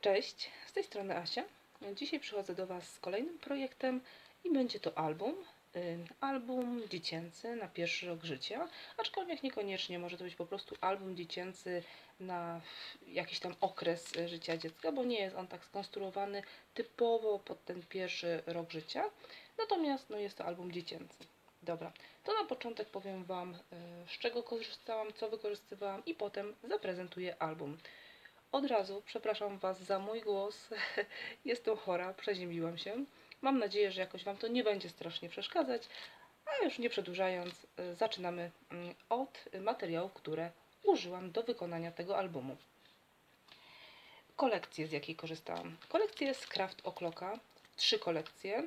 Cześć, z tej strony Asia. Dzisiaj przychodzę do Was z kolejnym projektem i będzie to album. Ym, Album dziecięcy na pierwszy rok życia, aczkolwiek niekoniecznie może to być po prostu album dziecięcy na jakiś tam okres y, życia dziecka, bo nie jest on tak skonstruowany typowo pod ten pierwszy rok życia. Natomiast no, jest to album dziecięcy. Dobra, to na początek powiem Wam, y, z czego korzystałam, co wykorzystywałam i potem zaprezentuję album. Od razu przepraszam Was za mój głos. Jestem chora, przeziębiłam się. Mam nadzieję, że jakoś Wam to nie będzie strasznie przeszkadzać. A już nie przedłużając, y, zaczynamy mm, od materiałów, które użyłam do wykonania tego albumu. Kolekcje, z jakiej korzystałam. Kolekcje z Craft O'Clocka, trzy kolekcje.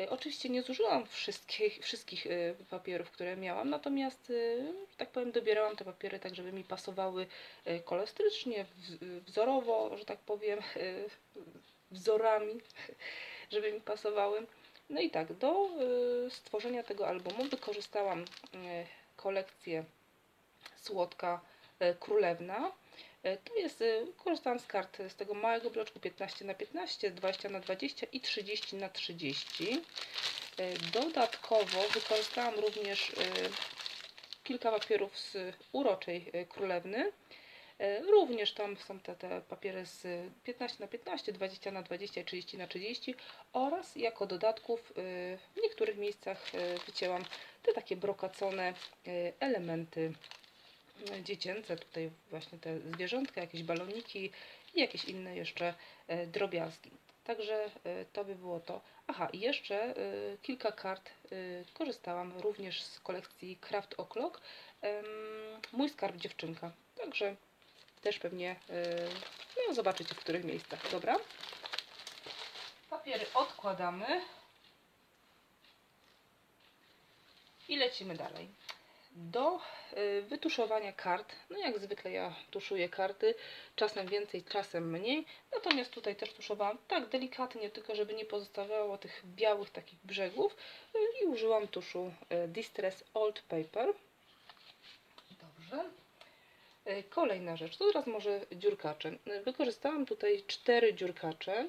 Y, Oczywiście nie zużyłam wszystkich, wszystkich y, papierów, które miałam, natomiast, że tak powiem, dobierałam te papiery tak, żeby mi pasowały kolestrycznie, w- wzorowo, że tak powiem, wzorami, żeby mi pasowały. No i tak, do stworzenia tego albumu wykorzystałam kolekcję Słodka Królewna. Y, To jest, y, korzystałam z kart z tego małego bloczku 15 na 15 20 na 20 i 30 na 30 Y, Dodatkowo wykorzystałam również kilka papierów z Uroczej Królewny. E, Również tam są te, te papiery z 15 na 15, 20 na 20 i 30 na 30 oraz jako dodatków w niektórych miejscach wycięłam te takie brokacone elementy dziecięce, tutaj właśnie te zwierzątka, jakieś baloniki i jakieś inne jeszcze e, drobiazgi. Także e, to by było to. Aha, i jeszcze e, kilka kart korzystałam również z kolekcji Craft O'Clock. Mój skarb dziewczynka. Także też pewnie no, zobaczycie w których miejscach. Dobra. Papiery odkładamy. I lecimy dalej. Do y, wytuszowania kart, no jak zwykle ja tuszuję karty, czasem więcej, czasem mniej, natomiast tutaj też tuszowałam tak delikatnie, tylko żeby nie pozostawało tych białych takich brzegów i użyłam tuszu y, Distress Old Paper. Dobrze. Y, Kolejna rzecz, to teraz może dziurkacze. Wykorzystałam tutaj cztery dziurkacze,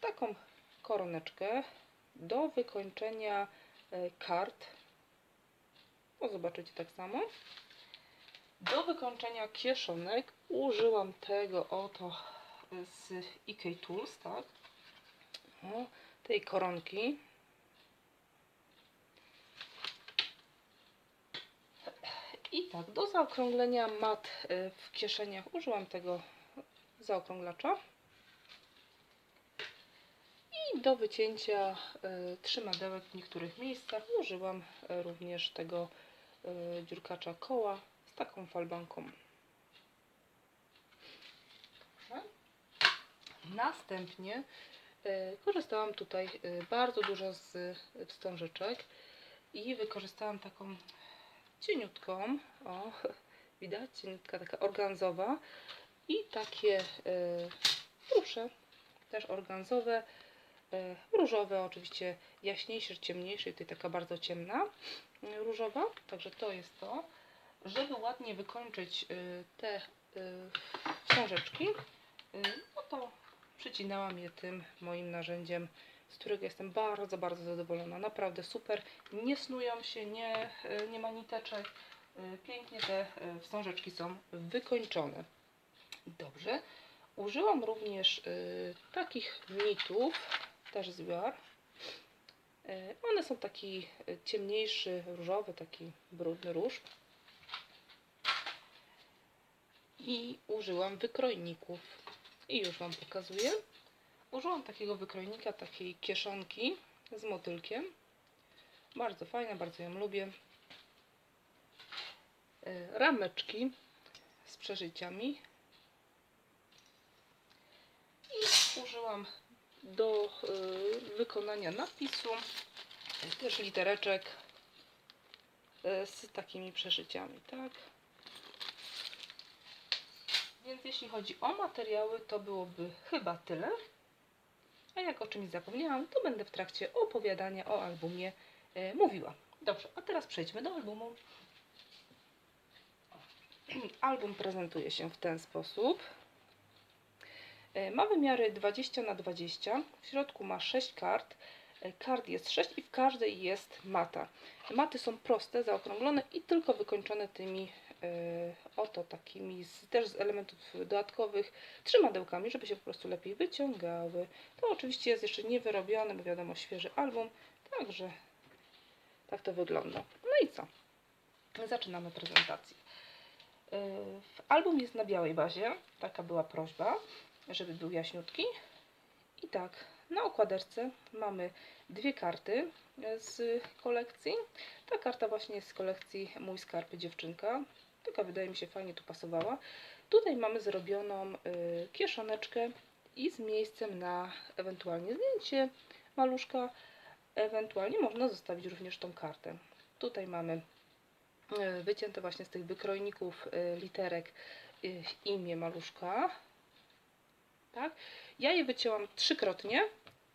taką koroneczkę do wykończenia kart o, zobaczycie tak samo. Do wykończenia kieszonek użyłam tego oto z IK Tools, tak? O, tej koronki. I tak, do zaokrąglenia mat y, w kieszeniach użyłam tego zaokrąglacza. I do wycięcia y, trzymadełek w niektórych miejscach użyłam y, również tego dziurkacza koła z taką falbanką. Następnie y, korzystałam tutaj y, bardzo dużo z y, wstążeczek i wykorzystałam taką cieniutką, o widać, cieniutka taka organzowa i takie y, rusze, też organzowe, y, różowe, oczywiście jaśniejsze, ciemniejsze, tutaj taka bardzo ciemna y, różowa, także to jest to. Żeby ładnie wykończyć y, te wstążeczki, y, no to przycinałam je tym moim narzędziem, z którego jestem bardzo, bardzo zadowolona. Naprawdę super. Nie snują się, nie, nie ma niteczek. Pięknie te wstążeczki są wykończone. Dobrze. Użyłam również takich nitów, też z Biar. Y, one są taki y, ciemniejszy, różowy, taki brudny róż. I użyłam wykrojników. I już Wam pokazuję. Użyłam takiego wykrojnika, takiej kieszonki z motylkiem. Bardzo fajna, bardzo ją lubię. Y, Rameczki z przeżyciami. I użyłam do y, wykonania napisu y, też litereczek y, z takimi przeżyciami, tak? Więc jeśli chodzi o materiały, to byłoby chyba tyle. A jak o czymś zapomniałam, to będę w trakcie opowiadania o albumie e, mówiła. Dobrze, a teraz przejdźmy do albumu. Album prezentuje się w ten sposób. E, Ma wymiary 20 na 20 w środku ma 6 kart. E, Kart jest 6 i w każdej jest mata. Maty są proste, zaokrąglone i tylko wykończone tymi e, oto takimi, z, też z elementów dodatkowych, trzymadełkami, żeby się po prostu lepiej wyciągały. To oczywiście jest jeszcze niewyrobione, bo wiadomo, świeży album, także tak to wygląda. No i co? Zaczynamy prezentację. Album jest na białej bazie, taka była prośba, żeby był jaśniutki. I tak, na okładeczce mamy dwie karty z kolekcji. Ta karta właśnie jest z kolekcji Mój Skarb Dziewczynka. Taka wydaje mi się fajnie tu pasowała. Tutaj mamy zrobioną y, kieszoneczkę i z miejscem na ewentualnie zdjęcie maluszka. Ewentualnie można zostawić również tą kartę. Tutaj mamy y, wycięte właśnie z tych wykrojników y, literek imię maluszka. Tak? Ja je wycięłam trzykrotnie.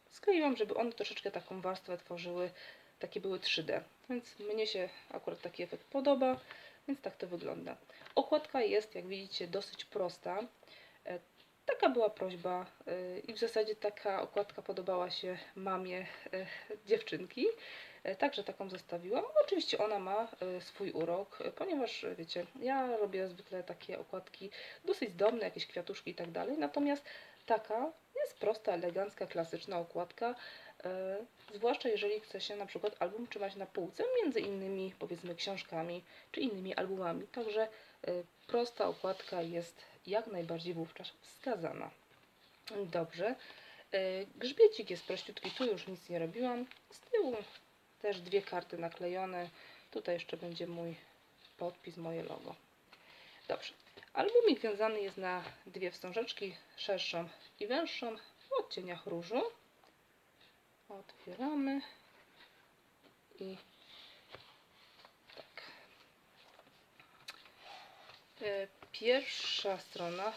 Skleiłam, żeby one troszeczkę taką warstwę tworzyły, takie były 3D. Więc mnie się akurat taki efekt podoba, więc tak to wygląda. Okładka jest, jak widzicie, dosyć prosta. E, Taka była prośba e, i w zasadzie taka okładka podobała się mamie e, dziewczynki. E, Także taką zostawiłam. Oczywiście ona ma e, swój urok, e, ponieważ wiecie, ja robię zwykle takie okładki dosyć zdobne, jakieś kwiatuszki i tak dalej. Natomiast taka jest prosta, elegancka, klasyczna okładka. Zwłaszcza jeżeli chce się na przykład album trzymać na półce między innymi powiedzmy książkami czy innymi albumami. Także prosta okładka jest jak najbardziej wówczas wskazana. Dobrze. Grzbiecik jest prościutki, tu już nic nie robiłam. Z tyłu też dwie karty naklejone. Tutaj jeszcze będzie mój podpis, moje logo. Dobrze. Albumik wiązany jest na dwie wstążeczki, szerszą i węższą w odcieniach różu. Otwieramy i tak. E, Pierwsza strona.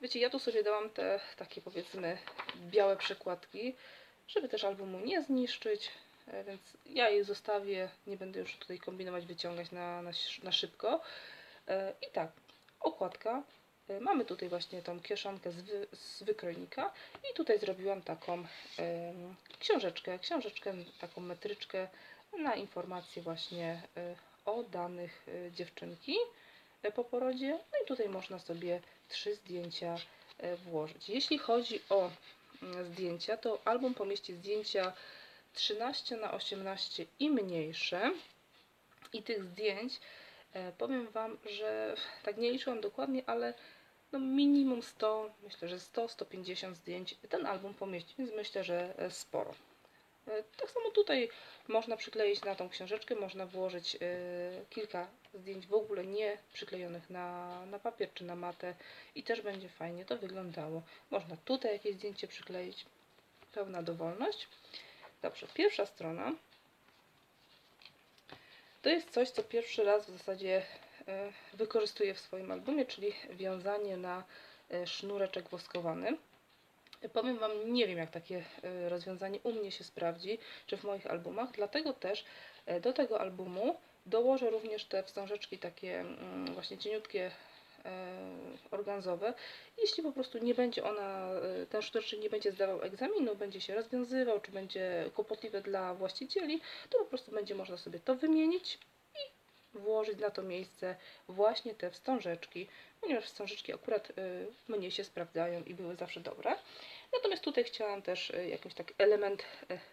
Wiecie, ja tu sobie dałam te takie powiedzmy białe przekładki, żeby też albumu nie zniszczyć, więc ja je zostawię, nie będę już tutaj kombinować, wyciągać na, na, na szybko. E, I tak, okładka. E, Mamy tutaj właśnie tą kieszonkę z, wy, z wykrojnika i tutaj zrobiłam taką książeczkę, książeczkę, taką metryczkę na informacje właśnie e, o danych e, dziewczynki e, po porodzie. No i tutaj można sobie trzy zdjęcia e, włożyć. Jeśli chodzi o mm, zdjęcia, to album pomieści zdjęcia 13 na 18 i mniejsze. I tych zdjęć e, powiem Wam, że tak nie liczyłam dokładnie, ale no minimum 100, myślę, że 100-150 zdjęć ten album pomieści, więc myślę, że e, sporo. E, Tak samo tutaj można przykleić na tą książeczkę, można włożyć kilka zdjęć w ogóle nie przyklejonych na, na papier czy na matę i też będzie fajnie to wyglądało. Można tutaj jakieś zdjęcie przykleić, pełna dowolność. Dobrze, pierwsza strona to jest coś, co pierwszy raz w zasadzie e, wykorzystuję w swoim albumie, czyli wiązanie na e, sznureczek woskowany. Powiem Wam, nie wiem jak takie e, rozwiązanie u mnie się sprawdzi, czy w moich albumach, dlatego też do tego albumu dołożę również te wstążeczki takie mm, właśnie cieniutkie, organzowe. Jeśli po prostu nie będzie ona, e, ten sznureczek nie będzie zdawał egzaminu, będzie się rozwiązywał, czy będzie kłopotliwy dla właścicieli, to po prostu będzie można sobie to wymienić i włożyć na to miejsce właśnie te wstążeczki, ponieważ wstążeczki akurat y, mnie się sprawdzają i były zawsze dobre. Natomiast tutaj chciałam też jakiś taki element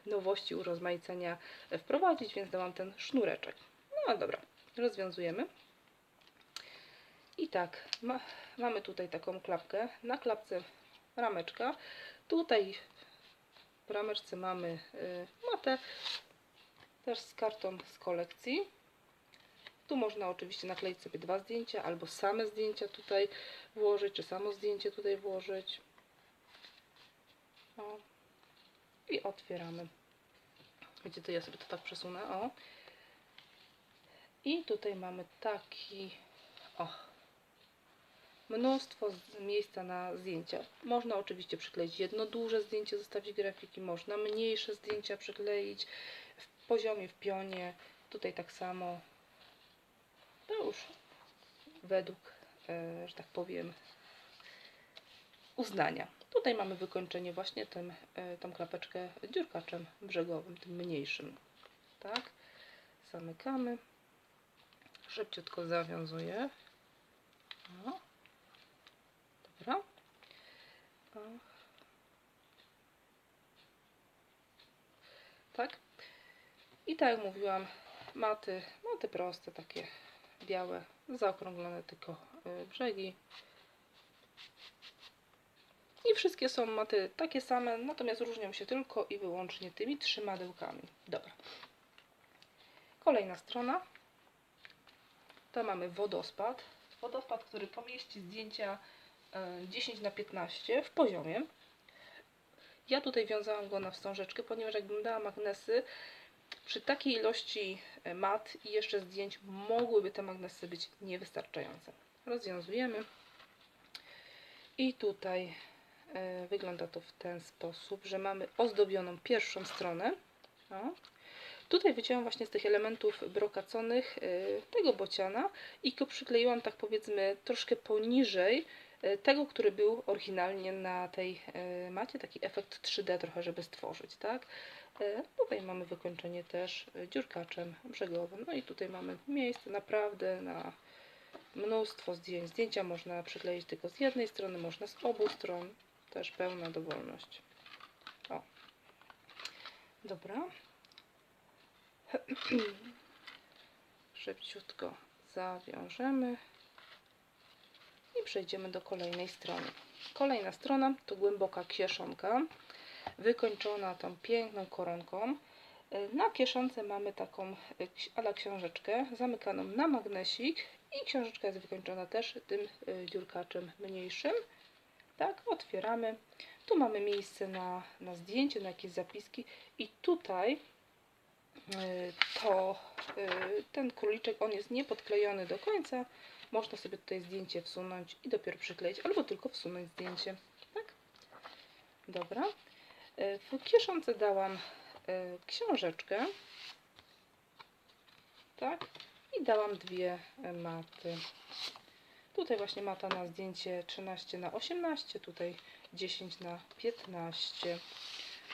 nowości, urozmaicenia wprowadzić, więc dałam ten sznureczek. No dobra, rozwiązujemy. I tak, ma, mamy tutaj taką klapkę. Na klapce rameczka. Tutaj w rameczce mamy y, matę, też z kartą z kolekcji. Tu można oczywiście nakleić sobie dwa zdjęcia, albo same zdjęcia tutaj włożyć, czy samo zdjęcie tutaj włożyć. O. I otwieramy. Wiecie, to ja sobie to tak przesunę. O. I tutaj mamy taki. O. Mnóstwo miejsca na zdjęcia. Można oczywiście przykleić jedno duże zdjęcie, zostawić grafiki, można mniejsze zdjęcia przykleić w poziomie, w pionie. Tutaj tak samo. To już według, e, że tak powiem, uznania. Tutaj mamy wykończenie właśnie tym, e, tą klapeczkę dziurkaczem brzegowym, tym mniejszym. Tak, zamykamy. Szybciutko zawiązuję. O. Dobra. O. Tak. I tak jak mówiłam, maty, maty proste, takie białe, zaokrąglone tylko y, brzegi. I wszystkie są maty takie same, natomiast różnią się tylko i wyłącznie tymi trzymadełkami. Dobra. Kolejna strona. To mamy wodospad. Wodospad, który pomieści zdjęcia 10 na 15 w poziomie. Ja tutaj wiązałam go na wstążeczkę, ponieważ jakbym dała magnesy, przy takiej ilości e, mat i jeszcze zdjęć mogłyby te magnesy być niewystarczające. Rozwiązujemy. I tutaj e, wygląda to w ten sposób, że mamy ozdobioną pierwszą stronę. O. Tutaj wycięłam właśnie z tych elementów brokaconych e, tego bociana i go przykleiłam tak powiedzmy troszkę poniżej e, tego, który był oryginalnie na tej e, macie, taki efekt 3D trochę, żeby stworzyć, tak? E, Tutaj mamy wykończenie też e, dziurkaczem brzegowym. No i tutaj mamy miejsce naprawdę na mnóstwo zdjęć. Zdjęcia można przykleić tylko z jednej strony, można z obu stron. Też pełna dowolność. O. Dobra. Szybciutko zawiążemy i przejdziemy do kolejnej strony. Kolejna strona to głęboka kieszonka wykończona tą piękną koronką. Na kieszonce mamy taką ala książeczkę zamykaną na magnesik i książeczka jest wykończona też tym y, dziurkaczem mniejszym. Tak, otwieramy. Tu mamy miejsce na, na zdjęcie, na jakieś zapiski i tutaj y, to y, ten króliczek, on jest niepodklejony do końca. Można sobie tutaj zdjęcie wsunąć i dopiero przykleić, albo tylko wsunąć zdjęcie. Tak? Dobra. E, W kieszonce dałam e, książeczkę. Tak. I dałam dwie e, maty. Tutaj właśnie mata na zdjęcie 13 na 18, tutaj 10 na 15.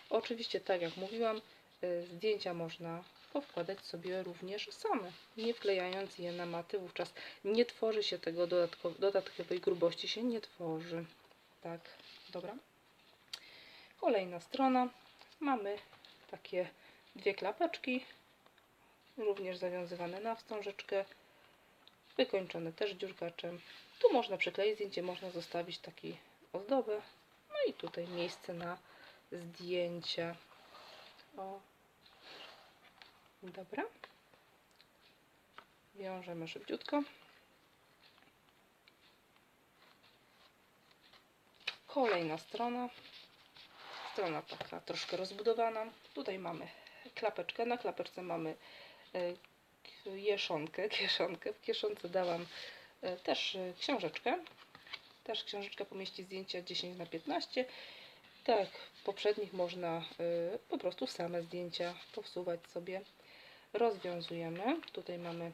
Oczywiście, tak jak mówiłam, zdjęcia można powkładać sobie również same, nie wklejając je na maty. Wówczas nie tworzy się tego dodatko- dodatkowej grubości, się nie tworzy. Tak, dobra. Kolejna strona. Mamy takie dwie klapeczki, również zawiązywane na wstążeczkę, wykończone też dziurkaczem. Tu można przykleić zdjęcie, można zostawić taki ozdobę. No i tutaj miejsce na zdjęcia. O. Dobra. Wiążemy szybciutko. Kolejna strona strona taka troszkę rozbudowana. Tutaj mamy klapeczkę, na klapeczce mamy e, k- jeszonkę, kieszonkę. W kieszonce dałam e, też e, książeczkę. Też książeczka pomieści zdjęcia 10 na 15 Tak, w poprzednich można po prostu same zdjęcia powsuwać sobie. Rozwiązujemy. Tutaj mamy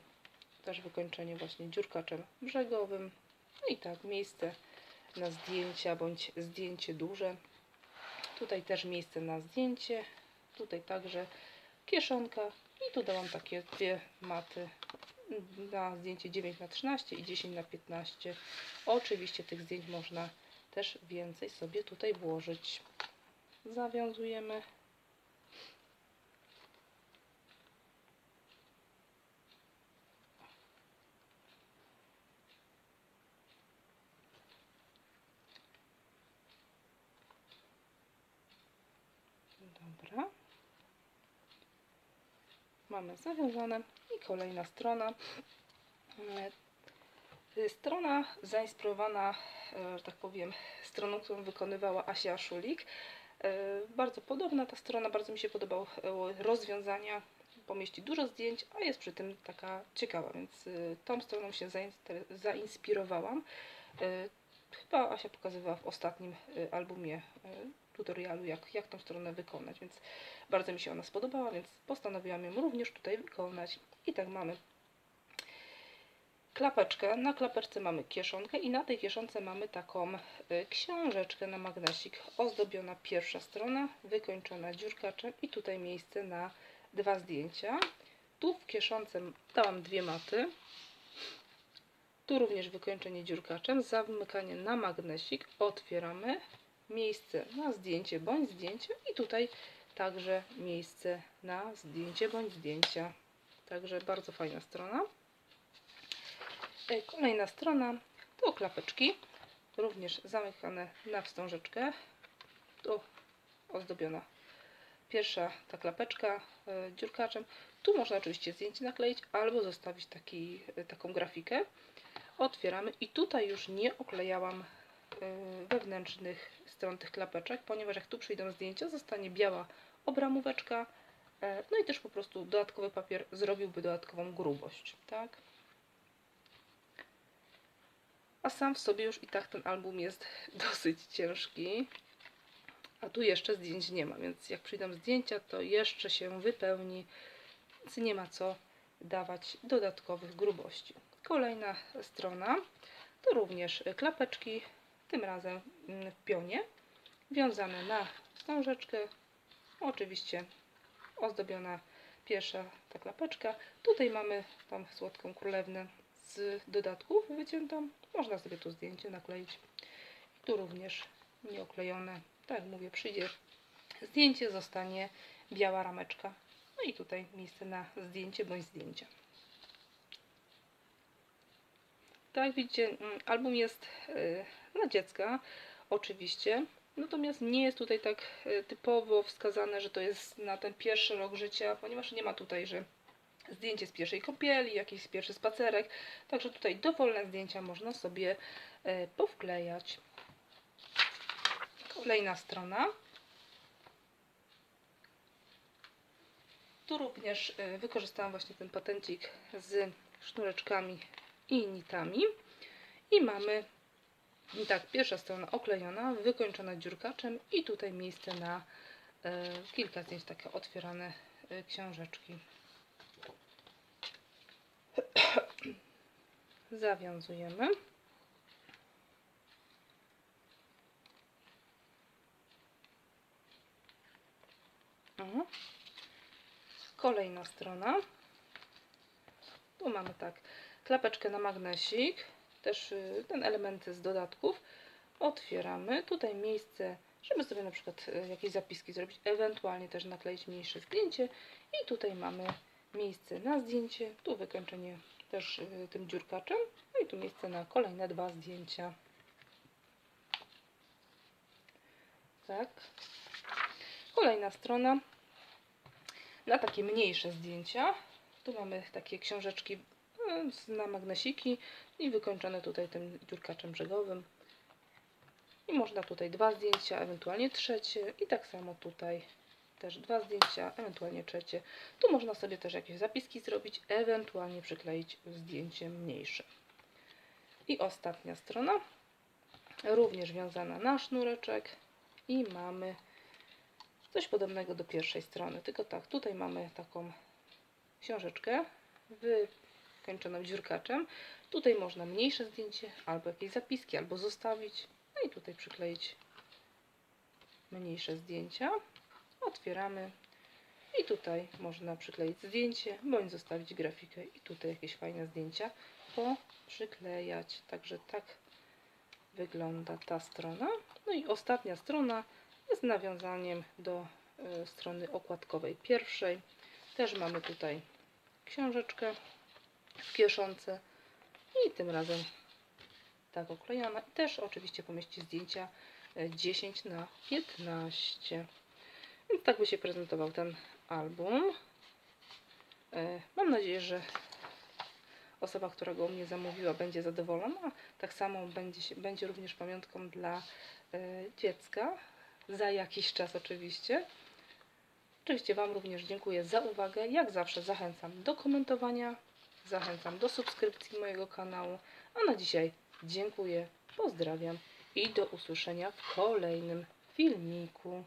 też wykończenie właśnie dziurkaczem brzegowym. No i tak, miejsce na zdjęcia bądź zdjęcie duże. Tutaj też miejsce na zdjęcie. Tutaj także kieszonka. I tu dałam takie dwie maty na zdjęcie 9 na 13 i 10 na 15. Oczywiście tych zdjęć można też więcej sobie tutaj włożyć. Zawiązujemy. Dobra. Mamy zawiązane i kolejna strona. E, Strona zainspirowana, że tak powiem, stroną, którą wykonywała Asia Szulik. E, Bardzo podobna ta strona, bardzo mi się podobały e, rozwiązania. Pomieści dużo zdjęć, a jest przy tym taka ciekawa, więc tą stroną się zainspirowałam. Chyba Asia pokazywała w ostatnim e, albumie e, tutorialu, jak, jak tą stronę wykonać, więc bardzo mi się ona spodobała, więc postanowiłam ją również tutaj wykonać. I tak mamy klapeczkę. Na klapeczce mamy kieszonkę i na tej kieszonce mamy taką y, książeczkę na magnesik. Ozdobiona pierwsza strona, wykończona dziurkaczem i tutaj miejsce na dwa zdjęcia. Tu w kieszonce dałam dwie maty. Tu również wykończenie dziurkaczem, zamykanie na magnesik, otwieramy, miejsce na zdjęcie bądź zdjęcie i tutaj także miejsce na zdjęcie bądź zdjęcia. Także bardzo fajna strona. E, Kolejna strona to klapeczki, również zamykane na wstążeczkę. Tu ozdobiona pierwsza ta klapeczka e, dziurkaczem. Tu można oczywiście zdjęcie nakleić albo zostawić taki, e, taką grafikę. Otwieramy i tutaj już nie oklejałam e, wewnętrznych stron tych klapeczek, ponieważ jak tu przyjdą zdjęcia, zostanie biała obramóweczka, e, no i też po prostu dodatkowy papier zrobiłby dodatkową grubość, tak? A sam w sobie już i tak ten album jest dosyć ciężki. A tu jeszcze zdjęć nie ma, więc jak przyjdą zdjęcia, to jeszcze się wypełni, więc nie ma co dawać dodatkowych grubości. Kolejna strona to również klapeczki, tym razem w pionie, wiązane na wstążeczkę, oczywiście ozdobiona pierwsza ta klapeczka. Tutaj mamy tą słodką królewnę z dodatków wyciętą. Można sobie tu zdjęcie nakleić. Tu również nieoklejone. Tak jak mówię, przyjdzie zdjęcie, zostanie biała rameczka. No i tutaj miejsce na zdjęcie bądź zdjęcia. Tak jak widzicie, mm, album jest y, dla dziecka, oczywiście. Natomiast nie jest tutaj tak y, typowo wskazane, że to jest na ten pierwszy rok życia, ponieważ nie ma tutaj, że zdjęcie z pierwszej kąpieli, jakiś pierwszy spacerek. Także tutaj dowolne zdjęcia można sobie y, powklejać. Kolejna strona. Tu również y, wykorzystałam właśnie ten patencik z sznureczkami i nitami. I mamy tak, pierwsza strona oklejona, wykończona dziurkaczem i tutaj miejsce na e, kilka zdjęć, takie otwierane e, książeczki. Zawiązujemy. Mhm. Kolejna strona. Tu mamy tak, klapeczkę na magnesik, też y, ten element z dodatków. Otwieramy. Tutaj miejsce, żeby sobie na przykład y, jakieś zapiski zrobić, ewentualnie też nakleić mniejsze zdjęcie. I tutaj mamy miejsce na zdjęcie, tu wykończenie też y, tym dziurkaczem. No i tu miejsce na kolejne dwa zdjęcia. Tak. Kolejna strona na takie mniejsze zdjęcia. Tu mamy takie książeczki na magnesiki i wykończone tutaj tym dziurkaczem brzegowym. I można tutaj dwa zdjęcia, ewentualnie trzecie i tak samo tutaj też dwa zdjęcia, ewentualnie trzecie. Tu można sobie też jakieś zapiski zrobić, ewentualnie przykleić zdjęcie mniejsze. I ostatnia strona, również wiązana na sznureczek i mamy coś podobnego do pierwszej strony, tylko tak, tutaj mamy taką książeczkę wykończoną dziurkaczem. Tutaj można mniejsze zdjęcie, albo jakieś zapiski, albo zostawić. No i tutaj przykleić mniejsze zdjęcia. Otwieramy. I tutaj można przykleić zdjęcie, bądź zostawić grafikę i tutaj jakieś fajne zdjęcia poprzyklejać. Także tak wygląda ta strona. No i ostatnia strona jest nawiązaniem do y, strony okładkowej pierwszej. Też mamy tutaj książeczkę w kieszonce i tym razem tak oklejona. I też oczywiście pomieści zdjęcia y, 10 na 15. Więc tak by się prezentował ten album. Y, Mam nadzieję, że osoba, która go u mnie zamówiła, będzie zadowolona. Tak samo będzie, będzie również pamiątką dla y, dziecka. Za jakiś czas oczywiście. Oczywiście Wam również dziękuję za uwagę. Jak zawsze zachęcam do komentowania, zachęcam do subskrypcji mojego kanału. A na dzisiaj dziękuję, pozdrawiam i do usłyszenia w kolejnym filmiku.